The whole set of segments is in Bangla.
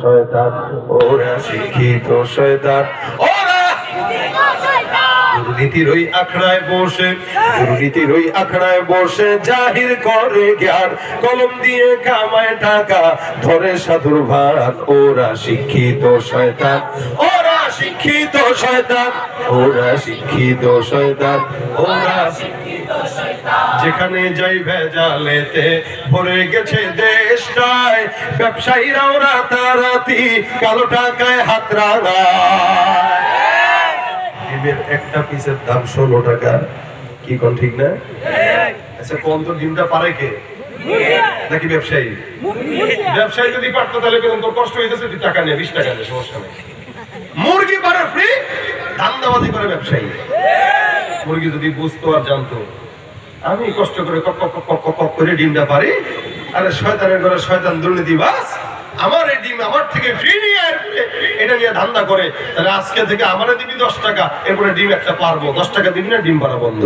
শয়তান ওরা শিক্ষিত আখড়ায় বসে, দুর্নীতির ওই আখড়ায় বসে, জাহির করে জ্ঞান, কলম দিয়ে কামায় টাকা, ধরে সাধুর ভাত ওরা শিক্ষিত শয়তান ওরা শিক্ষিত শয়তান ওরা শিক্ষিত শয়তান ওরা যেখানে যাই ভেজালেতে, ভরে গেছে দেশটায়। ব্যবসায়ীরাও রাতারাতি, কালো টাকায় হাত ডিমের একটা পিসের দাম ষোলো টাকা। কি কোন ঠিক না? আচ্ছা কোন তো ডিমটা পারে কে? নাকি ব্যবসায়ী? ব্যবসায়ী যদি পারতো তাহলে কেমন তোর কষ্ট হইতেছে তুই টাকা নিয়ে, বিশ টাকা নিয়ে, সমস্যা নেই। মুরগি পারে ফ্রি ধান্দাবাজি করে ব্যবসায়ী। মুরগি যদি বুঝতো আর জানতো আমি কষ্ট করে কক কক কক কক করে ডিমটা পারি। আরে শয়তানের ঘরে শয়তান দুর্নীতি বাস আমার এই ডিম আমার থেকে ফ্রি নিয়ে এটা নিয়ে ধান্দা করে। তাহলে আজকে থেকে আমারে দিবি দশ টাকা, এরপরে ডিম একটা পারব। দশ টাকা দিবি না, ডিম পারা বন্ধ।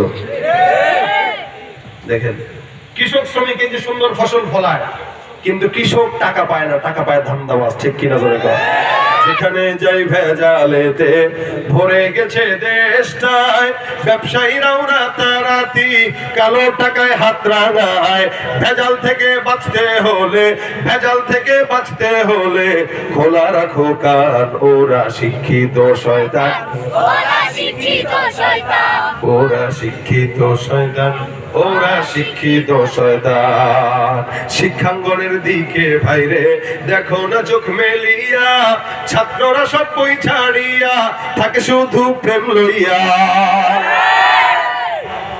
দেখেন, কৃষক শ্রমিক এই যে সুন্দর ফসল ফলায়, কিন্তু কৃষক টাকা পায় না, টাকা পায় ধান্দাবাজ, ঠিক কিনা জোরে কর যেখানে যাই ভেজালেতে। ভরে গেছে দেশটায়, ব্যবসায়ীরাও রাতারাতি, কালো টাকায় হাত রাঙায়। ভেজাল থেকে বাঁচতে হলে, ভেজাল থেকে বাঁচতে হলে খোলা রাখো কান, ওরা শিক্ষিত শয়তান। ওরা শিক্ষিত শয়তান, ওরা শিক্ষিত শয়তান। শিক্ষাঙ্গনের দিকে ভাইরে, দেখো না চোখ মেলিয়া, ছাত্ররা সব বই ছাড়িয়া, থাকে শুধু প্রেম লইয়া।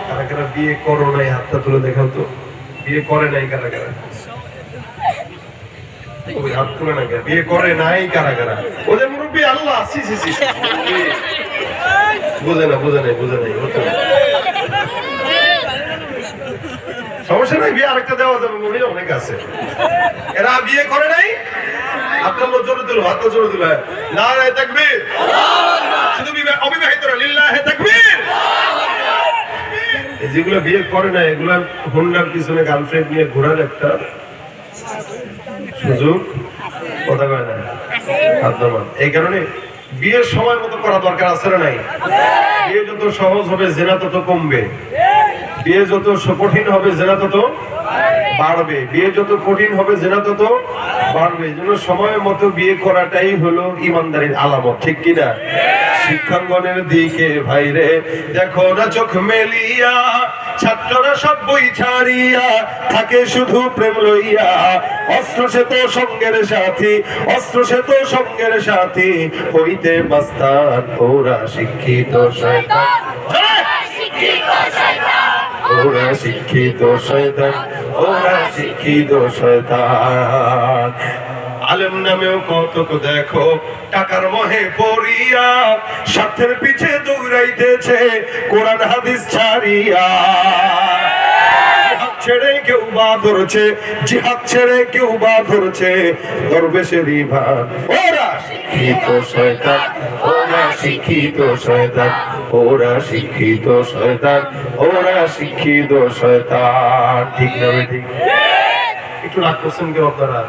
কারা কারা বিয়ে করো নাই, হাতটা তুলে দেখাও তো। বিয়ে করে নাই কারা কারা হাত তুলে না বিয়ে করে নাই কারা কারা ওদের মুরব্বী আল্লাহ, সি সি সি। বুঝে না বুঝে নাই বুঝে নাই। সমস্যা নাই বিয়ে আরেকটা দেওয়া যাবে মহিলা অনেক আছে। এরা বিয়ে করে নাই? আপনার লোক জোরে দিল হাত জোরে দিল না রে তাকবীর। শুধু বিবাহ- অবিবাহিতরা লিল্লাহে তাকবীর। যেগুলো বিয়ে করে না এগুলা হুন্ডার পিছনে গার্লফ্রেন্ড নিয়ে ঘোরার একটা সুযোগ। কথা কয় না? হাত এই কারণে বিয়ের সময় মতো করা দরকার আছে না নাই? বিয়ে যত সহজ হবে জেনা তত কমবে। বিয়ে যত কঠিন হবে জেনা তত বাড়বে। বিয়ে যত কঠিন হবে জেনা তত বাড়বে। জন্য সময় মতো বিয়ে করাটাই হলো ইমানদারির আলামত ঠিক কিনা শিক্ষাঙ্গনের দিকে ভাইরে দেখো না চোখ মেলিয়া। ছাত্ররা সব বই ছাড়িয়া থাকে শুধু প্রেম লইয়া। অস্ত্র সে তো সঙ্গের সাথী, অস্ত্র সে তো সঙ্গের সাথী। হইতে মাস্তান, ওরা শিক্ষিত ওরা শিক্ষিত শয়তান, ওরা শিক্ষিত শয়তান। আলেম নামেও কতক দেখো। টাকার মহে পড়িয়া স্বার্থের পিছে দৌড়াইতেছে কোরআন হাদিস ছাড়িয়া। ছেড়ে কেউ বা ধরছে জিহাদ ছেড়ে কেউ বা ধরছে দরবেশেরই ভাগ ওরা শিক্ষিত শয়তান ওরা শিক্ষিত শয়তান ওরা শিক্ষিত শয়তান ওরা শিক্ষিত শয়তান। ঠিক না ঠিক। একটু রাগ করছেন কেউ আপনারা?